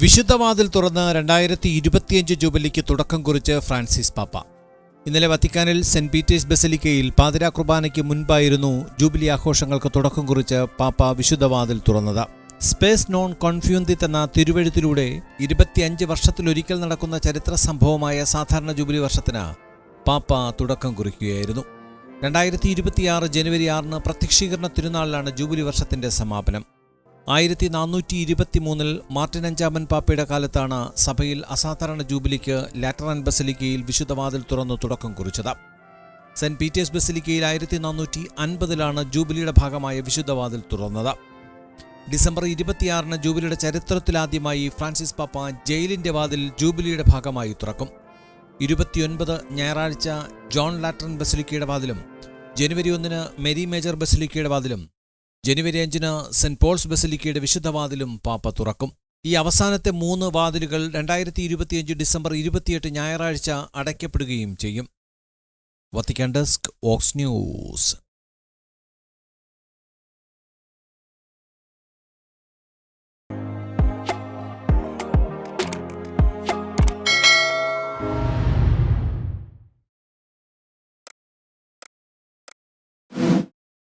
വിശുദ്ധവാതിൽ തുറന്ന് രണ്ടായിരത്തി ഇരുപത്തിയഞ്ച് ജൂബിലിക്ക് തുടക്കം കുറിച്ച് ഫ്രാൻസിസ് പാപ്പ. ഇന്നലെ വത്തിക്കാനിൽ സെന്റ് പീറ്റേഴ്സ് ബസലിക്കയിൽ പാതിരാ കുർബാനയ്ക്ക് മുൻപായിരുന്നു ജൂബിലി ആഘോഷങ്ങൾക്ക് തുടക്കം കുറിച്ച് പാപ്പ വിശുദ്ധവാതിൽ തുറന്നത്. സ്പേസ് നോൺ കോൺഫ്യൂന്തിത് എന്ന തിരുവഴുത്തിലൂടെ ഇരുപത്തിയഞ്ച് വർഷത്തിലൊരിക്കൽ നടക്കുന്ന ചരിത്ര സംഭവമായ സാധാരണ ജൂബിലി വർഷത്തിന് പാപ്പ തുടക്കം കുറിക്കുകയായിരുന്നു. രണ്ടായിരത്തി ഇരുപത്തിയാറ് ജനുവരി ആറിന് പ്രത്യക്ഷീകരണ തിരുനാളിലാണ് ജൂബിലി വർഷത്തിന്റെ സമാപനം. ആയിരത്തി നാനൂറ്റി ഇരുപത്തി മൂന്നിൽ മാർട്ടിൻ അഞ്ചാമൻ പാപ്പയുടെ കാലത്താണ് സഭയിൽ അസാധാരണ ജൂബിലിക്ക് ലാറ്ററൻ ബസലിക്കയിൽ വിശുദ്ധവാതിൽ തുറന്നു തുടക്കം കുറിച്ചത്. സെന്റ് പീറ്റേഴ്സ് ബസലിക്കയിൽ ആയിരത്തി നാനൂറ്റി അൻപതിലാണ് ജൂബിലിയുടെ ഭാഗമായ വിശുദ്ധവാതിൽ തുറന്നത്. ഡിസംബർ ഇരുപത്തിയാറിന് ജൂബിലിയുടെ ചരിത്രത്തിലാദ്യമായി ഫ്രാൻസിസ് പാപ്പ ജയിലിന്റെ വാതിൽ ജൂബിലിയുടെ ഭാഗമായി തുറക്കും. ഇരുപത്തിയൊൻപത് ഞായറാഴ്ച ജോൺ ലാറ്ററൻ ബസലിക്കയുടെ വാതിലും ജനുവരി ഒന്നിന് മെരി മേജർ ബസലിക്കയുടെ വാതിലും ജനുവരി അഞ്ചിന് സെന്റ് പോൾസ് ബസലിക്കയുടെ വിശുദ്ധവാതിലും പാപ്പ തുറക്കും. ഈ അവസാനത്തെ മൂന്ന് വാതിലുകൾ രണ്ടായിരത്തി ഇരുപത്തിയഞ്ച് ഡിസംബർ ഇരുപത്തിയെട്ട് ഞായറാഴ്ച അടയ്ക്കപ്പെടുകയും ചെയ്യും. വത്തിക്കാൻ ഡെസ്ക് ഓക്സ് ന്യൂസ്.